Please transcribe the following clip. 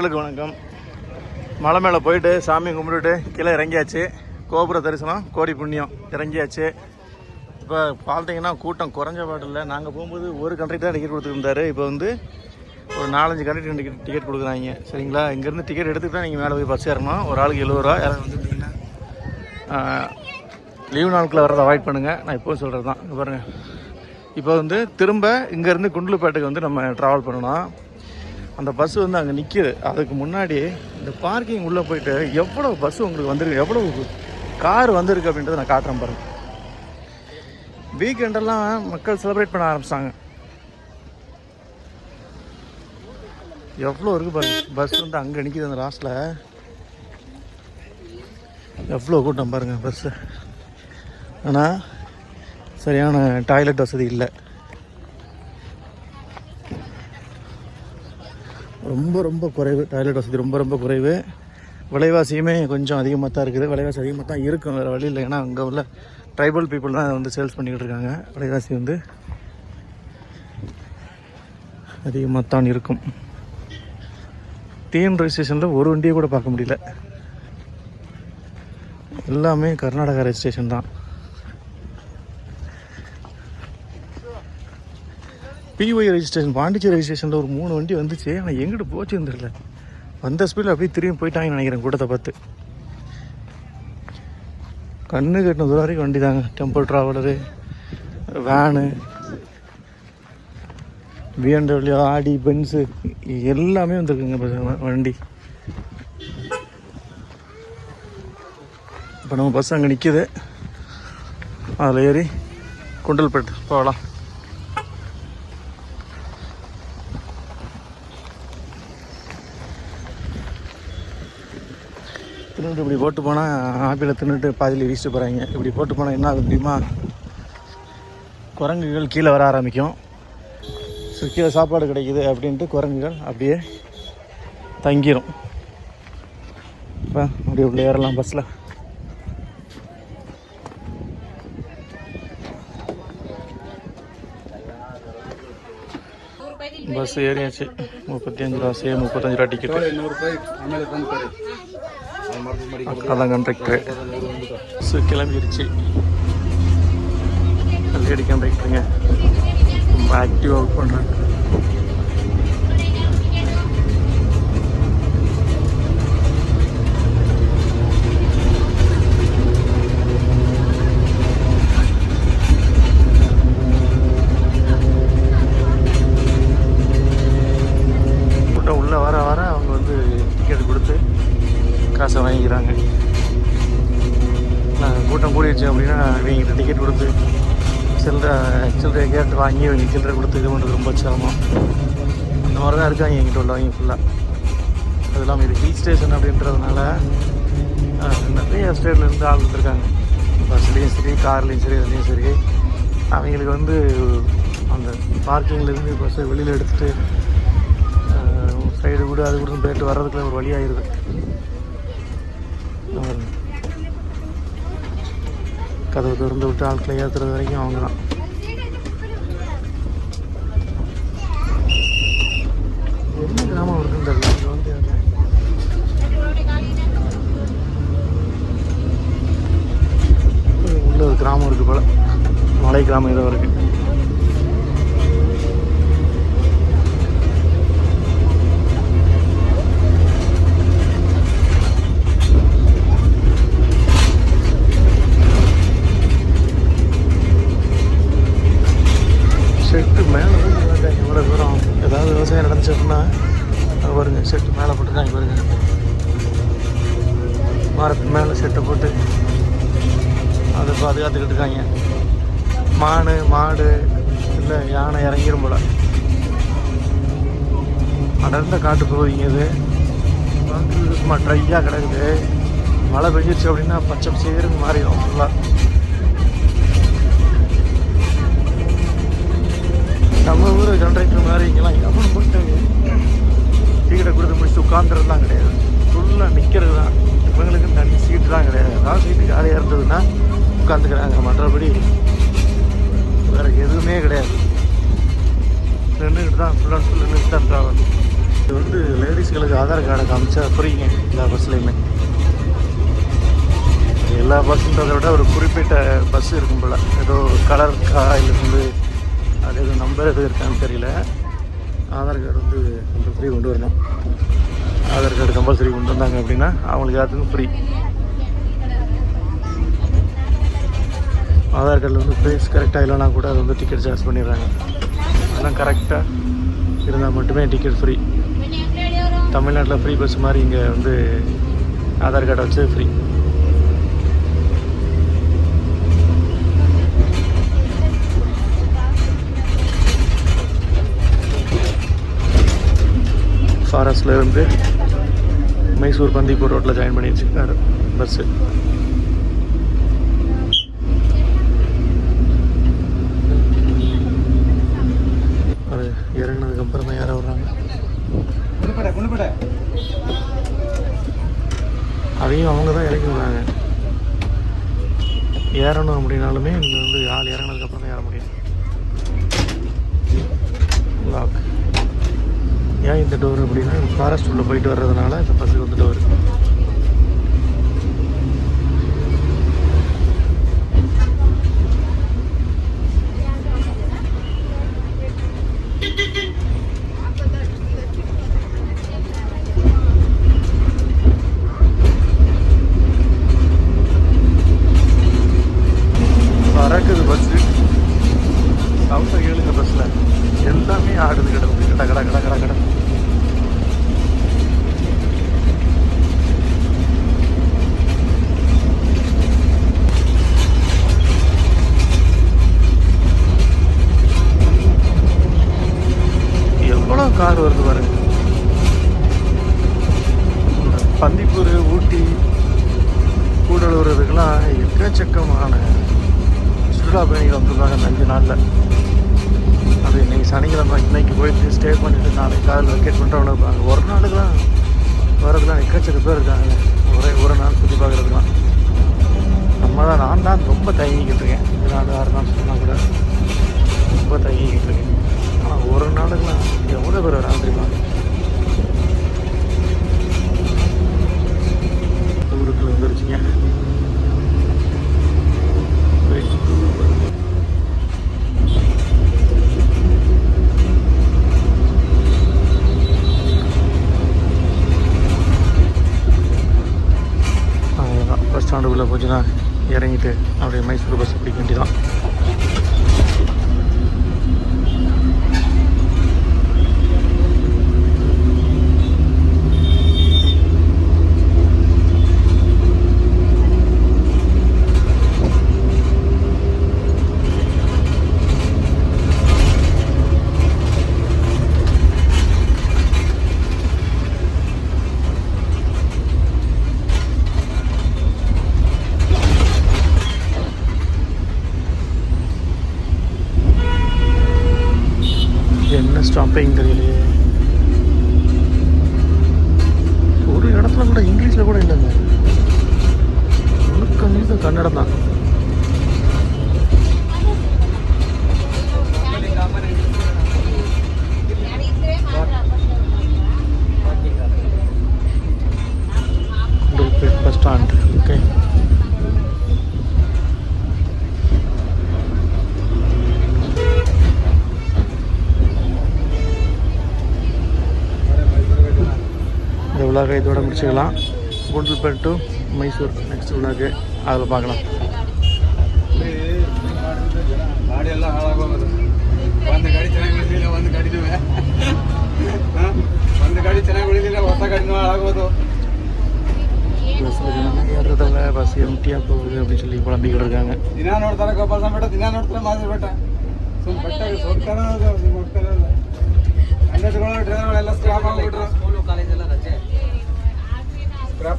மக்களுக்கு வணக்கம். மலை மேலே போயிட்டு சாமி கும்பிட்டுட்டு கீழே இறங்கியாச்சு. கோபுர தரிசனம் கோடி புண்ணியம் இறங்கியாச்சு. இப்போ பார்த்தீங்கன்னா கூட்டம் குறைஞ்ச பாட்டில் நாங்கள் போகும்போது ஒரு கண்ட்ரிக்கு தான் டிக்கெட் கொடுத்துருந்தாரு. இப்போ வந்து ஒரு நாலஞ்சு கண்ட்ரி டிக்கெட் டிக்கெட் கொடுக்குறாங்க. சரிங்களா? இங்கேருந்து டிக்கெட் எடுத்துகிட்டு தான் நீங்கள் மேலே போய் பஸ் ஏறணும். ஒரு ஆளுக்கு எழுபது ரூபா. யாராவது வந்துட்டீங்கன்னா லீவ் நாட்களில் வரதை அவாய்ட் பண்ணுங்கள் நான் இப்போ சொல்கிறது தான் பாருங்கள் இப்போ வந்து திரும்ப இங்கேருந்து குண்டலுப்பேட்டைக்கு வந்து நம்ம ட்ராவல் பண்ணணும். அந்த பஸ் வந்து அங்கே நிற்கிது அதுக்கு முன்னாடி இந்த பார்க்கிங் உள்ளே போயிட்டு எவ்வளோ பஸ் உங்களுக்கு வந்திருக்கு எவ்வளோ கார் வந்திருக்கு அப்படின்றத நான் காட்டுறேன் பாருங்கள் வீக்கெண்டெல்லாம் மக்கள் செலிப்ரேட் பண்ண ஆரம்பிச்சாங்க. எவ்வளோ இருக்குது பாருங்க. பஸ் வந்து அங்கே நிற்கிது அந்த லாஸ்ட்டில் எவ்வளோ கூட்டம் பாருங்கள் பஸ்ஸு ஆனால் சரியான டாய்லெட் வசதி இல்லை. ரொம்ப ரொம்ப குறைவு. டாய்லெட் வசதி ரொம்ப ரொம்ப குறைவு. விலைவாசியுமே கொஞ்சம் அதிகமாக தான் இருக்குது. விலைவாசி அதிகமாக தான் இருக்கும். வேறு வழி இல்லை. ஏன்னா அங்கே உள்ள ட்ரைபல் பீப்புள் தான் அதை வந்து சேல்ஸ் பண்ணிக்கிட்டு இருக்காங்க. விலைவாசி வந்து அதிகமாக தான் இருக்கும். டிஎன் ரெஜிஸ்ட்ரேஷனில் ஒரு வண்டியை கூட பார்க்க முடியல. எல்லாமே கர்நாடகா ரெஜிஸ்ட்ரேஷன் தான். பிஒய் ரெஜிஸ்ட்ரேஷன் பாண்டிச்சேரி ரெஜிஸ்ட்ரேஷனில் ஒரு மூணு வண்டி வந்துச்சு. ஆனால் எங்கிட்ட போச்சுன்னு தெரியல. வந்த ஸ்பீடில் அப்படியே திரும்பி போயிட்டாங்கன்னு நினைக்கிறேன் கூட்டத்தை பார்த்து. கண்ணு கட்டின தூரம் வரைக்கும் வண்டி தாங்க temple traveller van BMW Audi Benz எல்லாமே வந்திருக்குங்க வண்டி. இப்போ நம்ம பஸ் அங்கே நிற்கிது அதில் ஏறி குண்டல்பேட்டு போகலாம். தின்னுட்டு இப்படி போட்டு போனால் ஆப்பிளை தின்னுட்டு பாதியில் வீசிட்டு போகிறாங்க இப்படி போட்டு போனால் என்ன ஆகும் தெரியுமா? குரங்குகள் கீழே வர ஆரம்பிக்கும். ஸோ கீழே சாப்பாடு கிடைக்குது அப்படின்ட்டு குரங்குகள் அப்படியே தங்கிரும். இப்போ அப்படியே உள்ள ஏறலாம் பஸ்ஸில் பஸ் ஏறியாச்சு. முப்பத்தி அஞ்சு ரூபா சே முப்பத்தஞ்சு ரூபா டிக்கெட் அதான் கண்டக்டர் ஸோ கிளம்பிடுச்சு லேடி கண்டக்டருங்க ரொம்ப ஆக்டிவாக ஒர்க் பண்ணுறாங்க காசை வாங்கிக்கிறாங்க. நான் கூட்டம் கூடிடுச்சு அப்படின்னா இவங்கிட்ட டிக்கெட் கொடுத்து சில்லறை சில்லறை கேட்டு வாங்கி இவங்க சில்லறை கொடுத்து இது பண்ணுறது ரொம்ப சிரமம். அந்த மாதிரி தான் இருக்காங்க எங்கிட்ட உள்ளவங்க ஃபுல்லாக அது இல்லாமல் இது ஹில் ஸ்டேஷன் அப்படின்றதுனால நிறைய ஸ்டேட்லேருந்து ஆள் வந்துருக்காங்க. பஸ்லேயும் சரி கார்லேயும் சரி இதுலேயும் சரி. அவங்களுக்கு வந்து அந்த பார்க்கிங்லேருந்து பஸ்ஸை வெளியில் எடுத்துகிட்டு சைடு கூட அது கூட போயிட்டு வர்றதுக்குள்ள ஒரு வழி ஆயிடுது பாருங்க. கதவு திறந்து விட்டு ஆட்களை ஏற்றுறது வரைக்கும் அவங்க தான் என்ன கிராமம் இருக்குன்னு தெரியல. வந்து உள்ள ஒரு கிராமம் இருக்கு போல. மலை கிராமம் ஏதோ இருக்குது செட்டு மேலே இவ்வளோ தூரம் ஏதாவது விவசாயம் நடந்துச்சு அப்படின்னா அது பாருங்க செட்டு மேலே போட்டுருக்காங்க பாருங்க. மரத்து மேலே செட்டை போட்டு அதை பாதுகாத்துக்கிட்டு இருக்காங்க. மானு மாடு இல்லை யானை இறங்கிரும் போல. அடர்ந்த காட்டு போவீங்க இது. சும்மா ட்ரையாக கிடக்குது மழை பெஞ்சிருச்சு அப்படின்னா பச்சை சேருங்க மாறிடும் ஃபுல்லாக நம்ம ஊர் கண்டக்டர் மாதிரி இங்கெல்லாம் எவனும் போட்டு டிக்கெட்டை கொடுத்து முடிச்சு உட்காந்துறதுலாம் கிடையாது. ஃபுல்லாக நிற்கிறது தான். இவங்களுக்கு தனி சீட்டு தான் கிடையாது. ஏதாவது சீட்டு காலியாக இருந்ததுன்னா உட்காந்துக்கிறாங்க மற்றபடி வேறு எதுவுமே கிடையாது. நின்றுக்கிட்டு தான் ஃபுல் அண்ட் ஃபுல் நின்றுட்டு தான் ட்ராவல் இது வந்து லேடிஸ்களுக்கு ஆதார் கார்டை காமிச்சா புரியுங்க எல்லா பஸ்லேயுமே எல்லா பஸ்ன்றதை விட ஒரு குறிப்பிட்ட பஸ் இருக்கும் போல். ஏதோ கலர் காயில் வந்து அது எதுவும் நம்பர் எதுவும் இருக்கான்னு தெரியல. ஆதார் கார்டு வந்து கம்பல்சரி கொண்டு வரணும். ஆதார் கார்டு கம்பல்சரி கொண்டு வந்தாங்க அப்படின்னா அவங்களுக்கு எல்லாத்துக்கும் ஃப்ரீ ஆதார் கார்டில் வந்து ஃபேஸ் கரெக்டாக இல்லைனா கூட அது வந்து டிக்கெட் சார்ஜ் பண்ணிடுறாங்க. அதெல்லாம் கரெக்டாக இருந்தால் மட்டுமே டிக்கெட் ஃப்ரீ தமிழ்நாட்டில் ஃப்ரீ பஸ் மாதிரி இங்கே வந்து ஆதார் கார்டை வச்சு ஃப்ரீ ஃபாரஸ்டில் இருந்து மைசூர் பந்திப்பூர் ரோட்டில் ஜாயின் பண்ணி வச்சுருக்காரு பஸ்ஸு அது இறங்கினதுக்கு அப்புறம் தான் யாரை வர்றாங்க. அதையும் அவங்க தான் இறக்கி விடுறாங்க. ஏறணும் அப்படின்னாலுமே நீங்கள் வந்து ஆள் இறங்கினதுக்கு அப்புறம் தான் ஏற முடியும். லாக் ஏன் இந்த டோர் அப்படின்னா ஃபாரஸ்ட் உள்ள போயிட்டு வர்றதுனால இந்த பஸ்ஸுக்கு வந்து டோர் பறக்குது பஸ்ஸு சவுண்டை கேளுங்க பஸ்ஸில் எல்லாமே ஆடுது கிடக்குது கட கட கட கட கட எவ்வளோ வருது பாருங்க. இந்த பந்திப்பூர் ஊட்டி கூடலூர் இதுக்கெல்லாம் எக்கச்சக்கமான சுற்றுலா பயணிகள் வந்திருந்தாங்க இந்த அஞ்சு நாளில். அது இன்னைக்கு சனிக்கிழமை இன்னைக்கு போயிட்டு ஸ்டே பண்ணிட்டு நாளைக்கு காலையில் வெக்கேட் பண்ணுறவங்க இருப்பாங்க ஒரு நாளுக்குலாம் வரதுலாம் எக்கச்சக்க பேர் இருக்காங்க. ஒரே ஒரு நாள் சுற்றி பார்க்குறதுலாம் நம்ம தான் நான் தான் ரொம்ப தயங்கிக்கிட்டு இருக்கேன். இந்த நாள் ஆறு நாள் சொன்னால் கூட ரொம்ப தயங்கிக்கிட்டு இருக்கேன். ஆனால் ஒரு நாளுக்குலாம் எவ்வளோ பேர் பஸ் ஸ்டாண்டுக்குள்ளே போச்சுன்னா இறங்கிட்டு அப்படியே மைசூர் பஸ் பிடிக்க வேண்டியதான் என்ன ஸ்டாப்பிங் விழாவை இதோட முடிச்சுக்கலாம் குண்டல்பேட் டு மைசூர் நெக்ஸ்ட் விழாக்கு அதில் பார்க்கலாம் ಗಾಡಿ ಎಲ್ಲ ಹಾಳಾಗೋಗೋದು ಒಂದು ಗಾಡಿ ಚೆನ್ನಾಗಿ ಉಳಿಲಿಲ್ಲ ಒಂದು ಗಾಡಿನೂ ಹಾ? ಒಂದು ಗಾಡಿ ಚೆನ್ನಾಗಿ ಉಳಿಲಿಲ್ಲ ಹೊಸ ಗಾಡಿನೂ ಹಾಳಾಗೋದು பஸ்ஸில் ஜனங்க ஏறுறதில்ல பஸ் எம்டியாக போகுது அப்படின்னு சொல்லி குழம்பிக்கிட்டு இருக்காங்க ದಿನ ನೋಡ್ತಾರೆ ಗೋಪಾಲ ಸ್ವಾಮಿ ಬೆಟ್ಟ ದಿನ ನೋಡ್ತಾರೆ ಮಾದೇವ ಬೆಟ್ಟ ಸುಮ್ ಬೆಟ್ಟ ಹೋಗ್ತಾರ ಹೋಗ್ತಾರಲ್ಲ ಹನ್ನೆರಡುಗಳು ಡ್ರೈವರ್ಗಳೆಲ್ಲ ಸ್ಕ್ರಾಪ್ ಆಗ್ಬಿಟ್ರು ಸ್ಕ್ರಾಪ್ Para